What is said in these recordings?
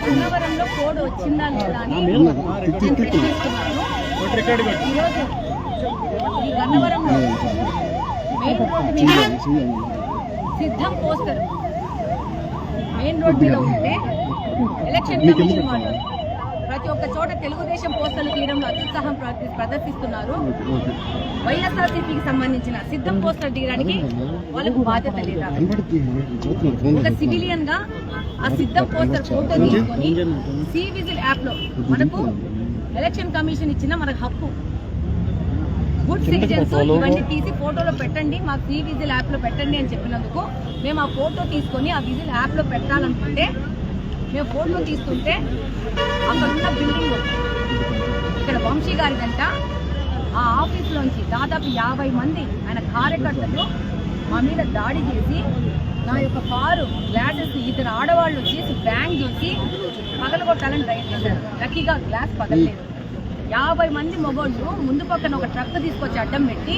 గన్నవరంలో కోడ్ వచ్చిందా లేదా అని నేను ప్రశ్నిస్తున్నాను ఈరోజు ఈ గన్నవరంలో మెయిన్ రోడ్డు మీద సిద్ధం పోస్టర్. మెయిన్ రోడ్ మీద ఉంటే ఎలక్షన్ కమిషన్ వాళ్ళు ప్రతి ఒక్క చోట తెలుగుదేశం పోస్టర్లు తీయడంలో అత్యుత్సాహం ప్రదర్శిస్తున్నారు. వైఎస్ఆర్సీపీకి సంబంధించిన సిద్ధం పోస్టర్ తీయడానికి వాళ్ళకు బాధ్యత లేదా? ఒక సివిలియన్గా ఆ సిద్ధం పోస్టర్ ఫోటో తీసుకొని సి విజిల్ యాప్లో మనకు ఎలక్షన్ కమిషన్ ఇచ్చిన మనకు హక్కు. గుడ్ సిటిజన్స్ ఇవన్నీ తీసి ఫోటోలో పెట్టండి మాకు సి విజిల్ యాప్లో పెట్టండి అని చెప్పినందుకు మేము ఆ ఫోటో తీసుకొని ఆ విజిల్ యాప్లో పెట్టాలనుకుంటే మేము ఫోటో తీస్తుంటే అక్కడున్న బిల్డింగ్ ఇక్కడ వంశీ గారిదంట ఆ ఆఫీస్లోంచి దాదాపు యాభై మంది ఆయన కార్యకర్తలు మా మీద దాడి చేసి నా యొక్క కారు గ్లాసెస్ ఇద్దరు ఆడవాళ్ళు వచ్చేసి బ్యాంక్ చూసి పగలగొట్టాలని ట్రై చేశారు. లక్కీగా గ్లాస్ పగలలేదు. యాభై మంది మొగోళ్ళు ముందు పక్కన ఒక ట్రక్ తీసుకొచ్చి అడ్డం పెట్టి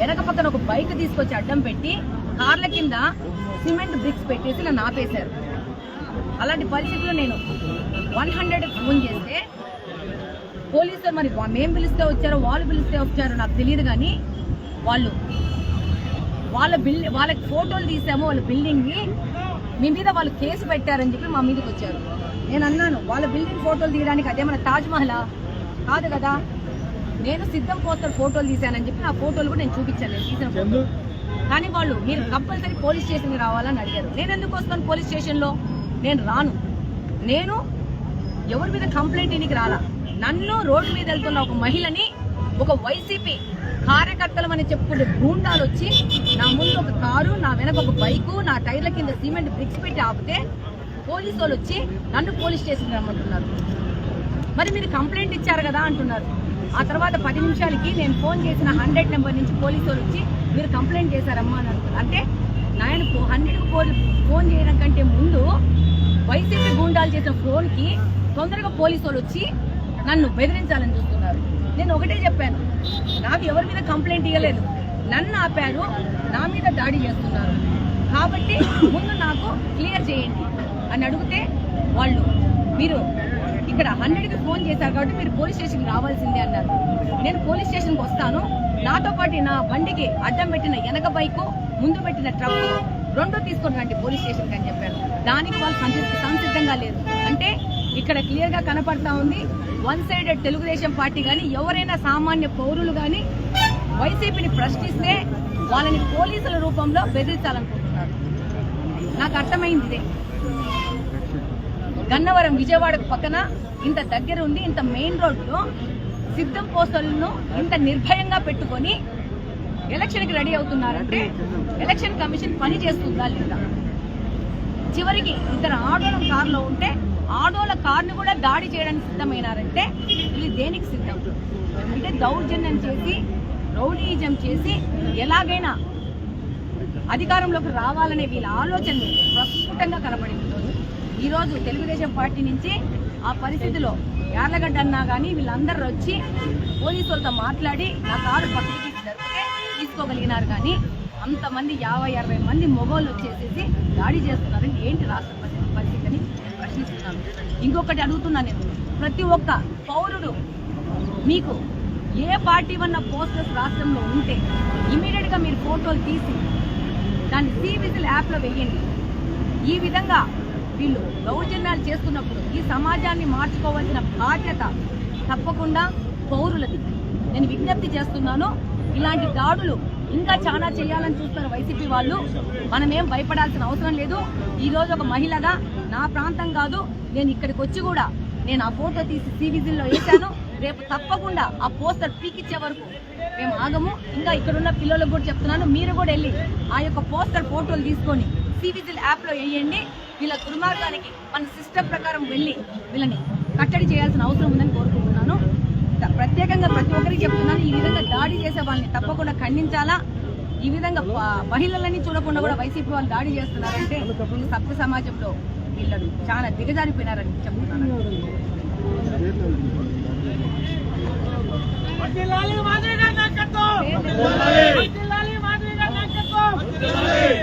వెనక పక్కన ఒక బైక్ తీసుకొచ్చి అడ్డం పెట్టి కార్ల కింద సిమెంట్ బ్రిక్స్ పెట్టేసి నన్ను ఆపేశారు. అలాంటి పరిస్థితుల్లో నేను వన్ హండ్రెడ్ ఫోన్ చేస్తే పోలీసులు మరి వా- మేం పిలిస్తే వచ్చారో వాళ్ళు పిలిస్తే వచ్చారో నాకు తెలియదు కానీ వాళ్ళు వాళ్ళ బిల్ వాళ్ళకి ఫోటోలు తీసాము వాళ్ళ బిల్డింగ్ని మీ మీద వాళ్ళు కేసు పెట్టారని చెప్పి మా మీదకి వచ్చారు. నేను అన్నాను వాళ్ళ బిల్డింగ్ ఫోటోలు తీయడానికి అదేమన్నా తాజ్ మహలా? కాదు కదా. నేను సిద్ధం పోస్టర్ ఫోటోలు తీశానని చెప్పి నా ఫోటోలు కూడా నేను చూపించాను నేను తీసిన ఫోటో కానీ వాళ్ళు మీరు కంపల్సరీ పోలీస్ స్టేషన్కి రావాలని అడిగారు. నేను ఎందుకు వస్తాను పోలీస్ స్టేషన్లో? నేను రాను. నేను ఎవరి మీద కంప్లైంట్ ఇనికి రాలా? నన్ను రోడ్డు మీద వెళ్తున్న ఒక మహిళని ఒక వైసీపీ కార్యకర్తలు అని చెప్పుకుంటే గూండాలు వచ్చి నా ముందు ఒక కారు నా వెనక ఒక బైకు నా టైర్ల కింద సిమెంట్ బ్రిక్స్ పెట్టి ఆపితే పోలీసు వాళ్ళు వచ్చి నన్ను పోలీస్ స్టేషన్ రమ్మంటున్నారు. మరి మీరు కంప్లైంట్ ఇచ్చారు కదా అంటున్నారు. ఆ తర్వాత పది నిమిషాలకి నేను ఫోన్ చేసిన హండ్రెడ్ నెంబర్ నుంచి పోలీసు వాళ్ళు వచ్చి మీరు కంప్లైంట్ చేశారమ్మా అని అంటున్నారు. అంటే నేను హండ్రెడ్కి ఫోన్ చేయడం కంటే ముందు వైసీపీ గూండాలు చేసిన ఫోన్కి తొందరగా పోలీసు వాళ్ళు వచ్చి నన్ను బెదిరించాలని చూస్తున్నారు. నేను ఒకటే చెప్పాను నాకు ఎవరి మీద కంప్లైంట్ ఇవ్వలేదు నన్ను ఆపారు నా మీద దాడి చేస్తున్నారు. కాబట్టి ముందు నాకు క్లియర్ చేయండి అని అడిగితే వాళ్ళు మీరు ఇక్కడ హండ్రెడ్కి ఫోన్ చేశారు కాబట్టి మీరు పోలీస్ స్టేషన్కి రావాల్సిందే అన్నారు. నేను పోలీస్ స్టేషన్కి వస్తాను. నాతో పాటు నా బండికి అడ్డం పెట్టిన వెనక బైకు ముందు పెట్టిన ట్రక్ రెండు తీసుకొని రండి పోలీస్ స్టేషన్కి అని చెప్పారు. దానికి వాళ్ళు సంసిద్ధంగా లేరు. అంటే ఇక్కడ క్లియర్గా కనపడతా ఉంది. వన్ సైడెడ్ తెలుగుదేశం పార్టీ కానీ ఎవరైనా సామాన్య పౌరులు కానీ వైసీపీని ప్రశ్నిస్తే వాళ్ళని పోలీసుల రూపంలో బెదిరించాలనుకుంటున్నారు. నాకు అర్థమైంది ఇదే. గన్నవరం విజయవాడకు పక్కన ఇంత దగ్గర ఉండి ఇంత మెయిన్ రోడ్లో సిద్ధం పోస్టర్లను ఇంత నిర్భయంగా పెట్టుకొని ఎలక్షన్కి రెడీ అవుతున్నారంటే ఎలక్షన్ కమిషన్ పని చేస్తుందా లేదా? చివరికి ఇద్దరు ఆడోళ్ళ కారులో ఉంటే ఆడోళ్ళ కార్ని కూడా దాడి చేయడానికి సిద్ధమైనారంటే వీళ్ళు దేనికి సిద్ధం? అంటే దౌర్జన్యం చేసి రౌడీజం చేసి ఎలాగైనా అధికారంలోకి రావాలనే వీళ్ళ ఆలోచన ప్రస్ఫుటంగా కనపడింది ఈరోజు. తెలుగుదేశం పార్టీ నుంచి ఆ పరిస్థితిలో యార్లగడ్డ అన్నా కానీ వీళ్ళందరూ వచ్చి పోలీసు వాళ్ళతో మాట్లాడి నా కారు పక్కకి తీసి తీసుకోగలిగినారు కానీ అంతమంది యాభై అరవై మంది మొగోళ్ళు వచ్చేసేసి దాడి చేస్తున్నారని ఏంటి రాష్ట్ర పరిస్థితి పరిస్థితిని నేను ప్రశ్నిస్తున్నాను. ఇంకొకటి అడుగుతున్నా నేను. ప్రతి ఒక్క పౌరుడు మీకు ఏ పార్టీ ఉన్న పోస్టర్స్ రాష్ట్రంలో ఉంటే ఇమీడియట్గా మీరు ఫోటోలు తీసి దాన్ని సీ విజిల్ యాప్లో వెయ్యండి. వేయండి ఈ విధంగా వీళ్ళు దౌర్జన్యాలు చేస్తున్నప్పుడు ఈ సమాజాన్ని మార్చుకోవాల్సిన బాధ్యత తప్పకుండా పౌరులది. నేను విజ్ఞప్తి చేస్తున్నాను ఇలాంటి దాడులు ఇంకా చాలా చేయాలని చూస్తున్నారు వైసీపీ వాళ్ళు మనమేం భయపడాల్సిన అవసరం లేదు. ఈ రోజు ఒక మహిళగా నా ప్రాంతం కాదు నేను ఇక్కడికి వచ్చి కూడా నేను ఆ ఫోటో తీసి సివిజిల్లో వేశాను. రేపు తప్పకుండా ఆ పోస్టర్ పీకిచ్చే వరకు మేము ఆగము. ఇంకా ఇక్కడున్న పిల్లలకు కూడా చెప్తున్నాను మీరు కూడా వెళ్ళి ఆ యొక్క పోస్టర్ ఫోటోలు తీసుకొని సివిజిల్ యాప్లో వేయండి. వీళ్ళ దుర్మార్గానికి మన సిస్టమ్ ప్రకారం వెళ్ళి వీళ్ళని కట్టడి చేయాల్సిన అవసరం ఉందని కోరుకుంటున్నాను. ప్రత్యేకంగా ప్రతి ఒక్కరికి చెప్తున్నాను ఈ విధంగా దాడి చేసే వాళ్ళని తప్పకుండా ఖండించాలా? ఈ విధంగా మహిళలని చూడకుండా కూడా వైసీపీ వాళ్ళు దాడి చేస్తున్నారంటే సభ్య సమాజంలో వీళ్ళు చాలా దిగజారిపోయినారని చెప్తున్నాను.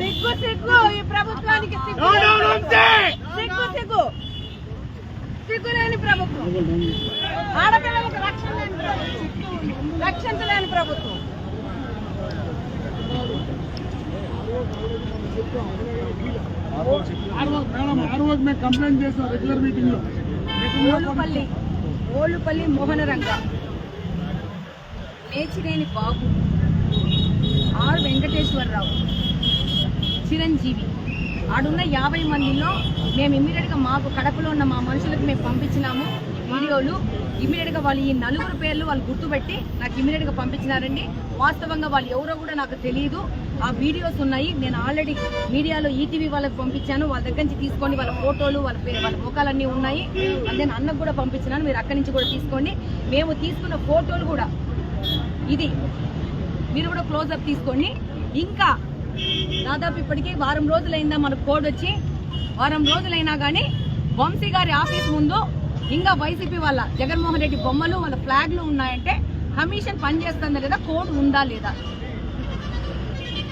సిగ్గు సిగ్గు ఈ ప్రభుత్వానికి సిగ్గు. సిగ్గు ప్రభుత్వం. ఆడపిల్లలకు రక్షణ లేని ప్రభుత్వం. రక్షించలేని ప్రభుత్వం. ఆ రోజు మేము కంప్లైంట్ చేస్తాం రెగ్యులర్ మీటింగ్లో ఓలుపల్లి ఓలుపల్లి మోహన రంగ నేచినేని బాబు. ఆర్ వెంకటేశ్వరరావు. చిరంజీవి. ఆడున్న యాభై మందిలో మేము ఇమ్మీడియట్గా మాకు కడపలో ఉన్న మా మనుషులకు మేము పంపించినాము వీడియోలు. ఇమ్మీడియట్గా వాళ్ళు ఈ నలుగురు పేర్లు వాళ్ళు గుర్తుపెట్టి నాకు ఇమ్మీడియట్గా పంపించినారండి. వాస్తవంగా వాళ్ళు ఎవరో కూడా నాకు తెలియదు ఆ వీడియోస్ ఉన్నాయి. నేను ఆల్రెడీ మీడియాలో ఈటీవీ వాళ్ళకి పంపించాను. వాళ్ళ దగ్గర నుంచి తీసుకోండి. వాళ్ళ ఫోటోలు వాళ్ళ పేరు వాళ్ళ ముఖాలన్నీ ఉన్నాయి. నేను అన్నకు కూడా పంపించినాను. మీరు అక్కడి నుంచి కూడా తీసుకోండి. మేము తీసుకున్న ఫోటోలు కూడా ఇది. మీరు కూడా క్లోజ్అప్ తీసుకోండి. ఇంకా దాదాపు ఇప్పటికీ వారం రోజులైందా మనకు కోడ్ వచ్చి. వారం రోజులైనా కానీ వంశీ గారి ఆఫీస్ ముందు ఇంకా వైసీపీ వాళ్ళ జగన్మోహన్ రెడ్డి బొమ్మలు వాళ్ళ ఫ్లాగ్లు ఉన్నాయంటే కమిషన్ పనిచేస్తుందా లేదా కోడ్ ఉందా లేదా?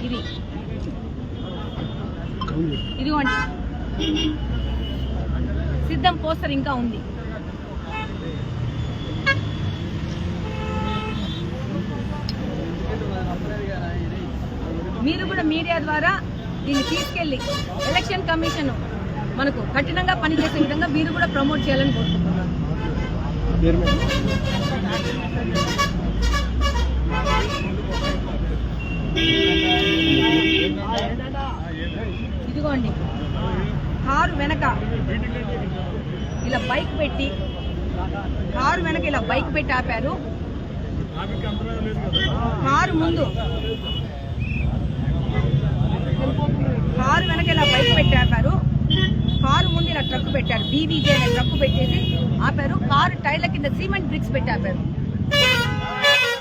ఇది. ఇదిగోండి. సిద్ధం పోస్టర్ ఇంకా ఉంది. మీరు కూడా మీడియా ద్వారా దీన్ని తీసుకెళ్ళి ఎలక్షన్ కమిషన్ మనకు కఠినంగా పనిచేసే విధంగా మీరు కూడా ప్రమోట్ చేయాలని కోరుకుంటున్నాను. ఇదిగోండి. కారు వెనక ఇలా బైక్ పెట్టి కారు వెనక ఇలా బైక్ పెట్టి ఆపారు. కారు ముందు కారు వెనక ఇలా బైక్ పెట్టారు కారు ముందు ఇలా ట్రక్ పెట్టారు. బీబీజే అనే ట్రక్ పెట్టేసి ఆపారు. కారు టైర్ల కింద సిమెంట్ బ్రిక్స్ పెట్టి ఆపారు.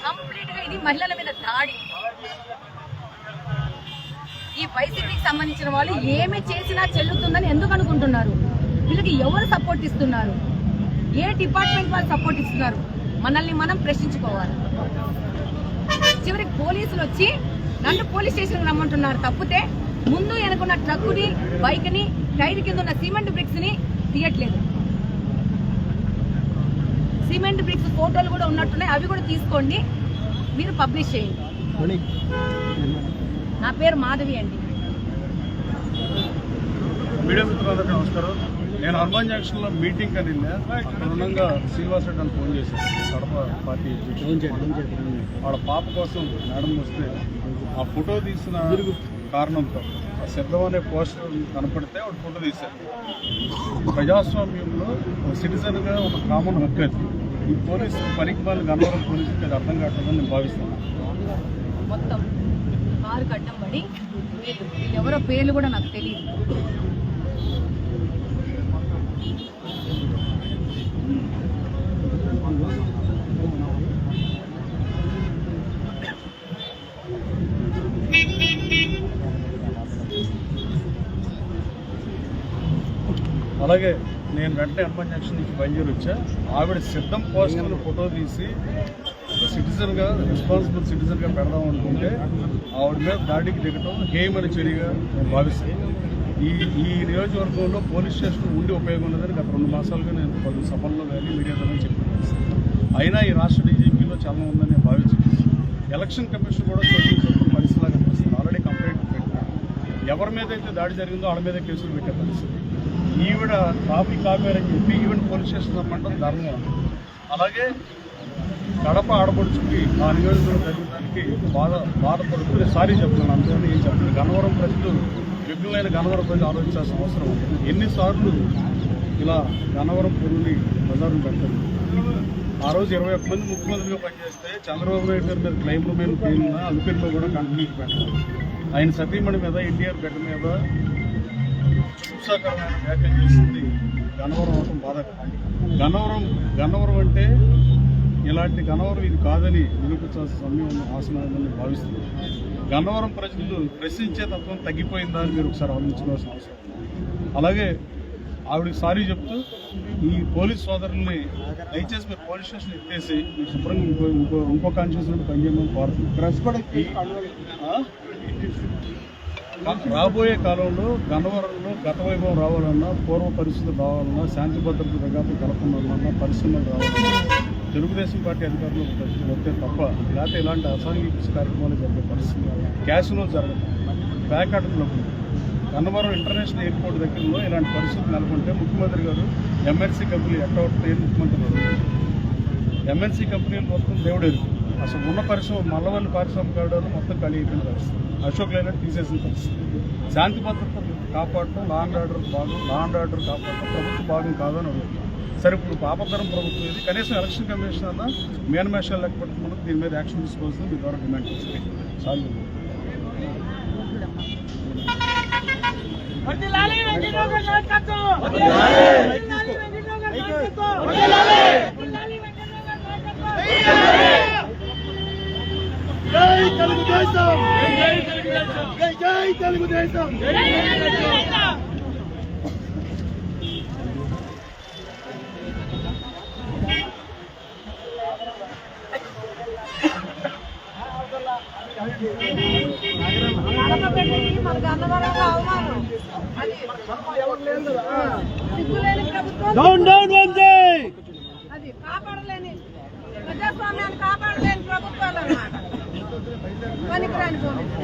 కంప్లీట్గా ఇది మహిళల మీద దాడి. ఈ వైసీపీకి సంబంధించిన వాళ్ళు ఏమి చేసినా చెల్లుతుందని ఎందుకు అనుకుంటున్నారు? వీళ్ళకి ఎవరు సపోర్ట్ ఇస్తున్నారు? ఏ డిపార్ట్మెంట్ వాళ్ళు సపోర్ట్ ఇస్తున్నారు? మనల్ని మనం ప్రశ్నించుకోవాలి. చివరికి పోలీసులు వచ్చి నన్ను పోలీస్ స్టేషన్ రమ్మంటున్నారు. తప్పితే ముందు వెనుకున్న ట్రక్కుని బైక్ని టైర్ కింద ఉన్న సిమెంట్ బ్రిక్స్ని తీయట్లేదు. సిమెంట్ బ్రిక్స్ ఫోటోలు కూడా ఉన్నట్టున్నాయి. అవి కూడా తీసుకోండి. మీరు పబ్లిష్ చేయండి. నా పేరు మాధవి అండి. మీడియా మిత్రులందరికీ నమస్కారం. నేను హనుమాన్ జంక్షన్లో మీటింగ్ అని ఉండగా శ్రీనివాస్ రెడ్డి అని ఫోన్ చేశాను కడప పార్టీ వాళ్ళ పాప కోసం మేడం వస్తే ఆ ఫోటో తీసిన కారణంతో ఆ శబ్దం అనే పోస్టర్ కనపడితే వాడు ఫోటో తీశారు. ప్రజాస్వామ్యంలో ఒక సిటిజన్గా ఒక కామన్ హక్కు అది. ఈ పోలీసు పనికి వాళ్ళు గన్నవరం పోలీసుకి అది అర్థం కావట్లేదని నేను భావిస్తున్నాను మొత్తం కారు కట్టం పడి ఎవరో పేర్లు కూడా నాకు తెలియదు. అలాగే నేను వెంటనే హనుమాన్ జంక్షన్ నుంచి బయలుదేరి వచ్చా ఆవిడ సిద్ధం పోస్టర్ ఫోటో తీసి సిటిజన్గా రెస్పాన్సిబుల్ సిటిజన్గా పెడదాం అనుకుంటే ఆవిడ మీద దాడికి దిగటం హేయమైన చర్యగా నేను భావిస్తాను. ఈ ఈ నియోజకవర్గంలో పోలీస్ స్టేషన్ ఉండి ఉపయోగం ఉన్నదని గత రెండు మాసాలుగా నేను పలు సభల్లో కానీ మీడియా ద్వారా చెప్పాను. అయినా ఈ రాష్ట్ర డీజీపీలో చాలా ఉందని నేను భావించాను. ఎలక్షన్ కమిషన్ కూడా చోటు చోటు పరిస్థితిలాగా కనిపిస్తుంది ఆల్రెడీ కంప్లైంట్ పెట్టారు ఎవరి మీద అయితే దాడి జరిగిందో వాళ్ళ మీద కేసులు పెట్టే పరిస్థితి. ఈవిడ ట్రాఫిక్ ఆపారని చెప్పి ఈవెన్ పోలీస్ స్టేషన్ రమ్మంటే ధర్మం. అలాగే కడప ఆడపడుచుకి ఆ నియోజకవర్గం జరగడానికి బాధ బాధపడుతూ సారీ చెప్తున్నాను అందుకని ఏం చెప్తున్నాను గన్నవరం ప్రజలు విఘ్నులైన గన్నవరం ప్రజలు ఆలోచించాల్సిన అవసరం ఉంది. ఎన్నిసార్లు ఇలా గన్నవరం పొరుని బజారును పెట్టారు? ఆ రోజు ఇరవై ఒక్క మంది ముఖ్యమంత్రిగా పనిచేస్తే చంద్రబాబు నాయుడు గారి మీద క్లైమ్ల మీద పేరున్న అదుపులో కూడా కంటిన్యూ పెట్టారు ఆయన సతీమణి మీద ఎన్టీఆర్ గడ్డ మీద హింసాకరమైన వ్యాఖ్యలు చేసింది. గన్నవరం అవటం బాధాకరం గన్నవరం గన్నవరం అంటే ఇలాంటి గన్నవరం ఇది కాదని నిరూపించాల్సిన సమయం ఉన్న ఆసనాలని భావిస్తుంది గన్నవరం ప్రజలు ప్రశ్నించే తత్వం తగ్గిపోయిందా అని మీరు ఒకసారి ఆలోచించుకోవాల్సిన అవసరం. అలాగే ఆవిడకి సారీ చెప్తూ ఈ పోలీస్ సోదరుల్ని దయచేసి మీరు పోలీస్ స్టేషన్ ఎత్తేసి మీరు శుభ్రంగా ఇంకో ఇంకో ఇంకో కాన్షియస్ నుండి పనిచేయమని కోరుతుంది రాబోయే కాలంలో గన్నవరంలో గత వైభవం రావాలన్నా పూర్వ పరిస్థితులు రావాలన్నా శాంతి భద్రత విఘాతం కలపడాలన్నా పరిశ్రమలు రావాలన్నా తెలుగుదేశం పార్టీ అధికారులు వస్తే తప్ప లేకపోతే ఇలాంటి అసాంఘిక కార్యక్రమాలు జరిగే పరిస్థితి క్యాష్లో జరగదు. ప్యాకెట్లో గన్నవరం ఇంటర్నేషనల్ ఎయిర్పోర్ట్ దగ్గరలో ఇలాంటి పరిస్థితులు నెలకొంటే ముఖ్యమంత్రి గారు ఎంఎన్సీ కంపెనీ ఎట్టవట్టే ముఖ్యమంత్రి గారు? ఎంఎన్సీ కంపెనీలు మొత్తం దేవుడేది అసలు ఉన్న పరిశ్రమ మల్లవల్లి పారిశ్రామిక మొత్తం ఖాళీ అయిపోయిన పరిస్థితి. అశోక్ లైనట్ తీసేసిన పరిస్థితి శాంతి భద్రత కాపాడటం లా అండ్ ఆర్డర్ భాగం లా అండ్ ఆర్డర్ కాపాడటం ప్రభుత్వ భాగం కాదని అడుగుతున్నాం సరే ఇప్పుడు పాపతరం ప్రభుత్వం ఇది. కనీసం ఎలక్షన్ కమిషన్ అన్న మేనమేషాలు లెక్క పెట్టుకున్నది దీని మీద యాక్షన్ తీసుకోవాల్సింది మీ ద్వారా డిమాండ్ చేస్తుంది చాలు. ప్రభుత్వం డౌన్ డౌన్ వందే అది కాపాడలేని ప్రజాస్వామ్యాన్ని కాపాడలేని ప్రభుత్వాలు అన్నమాట. పనికిరాని ఫోన్ ఇది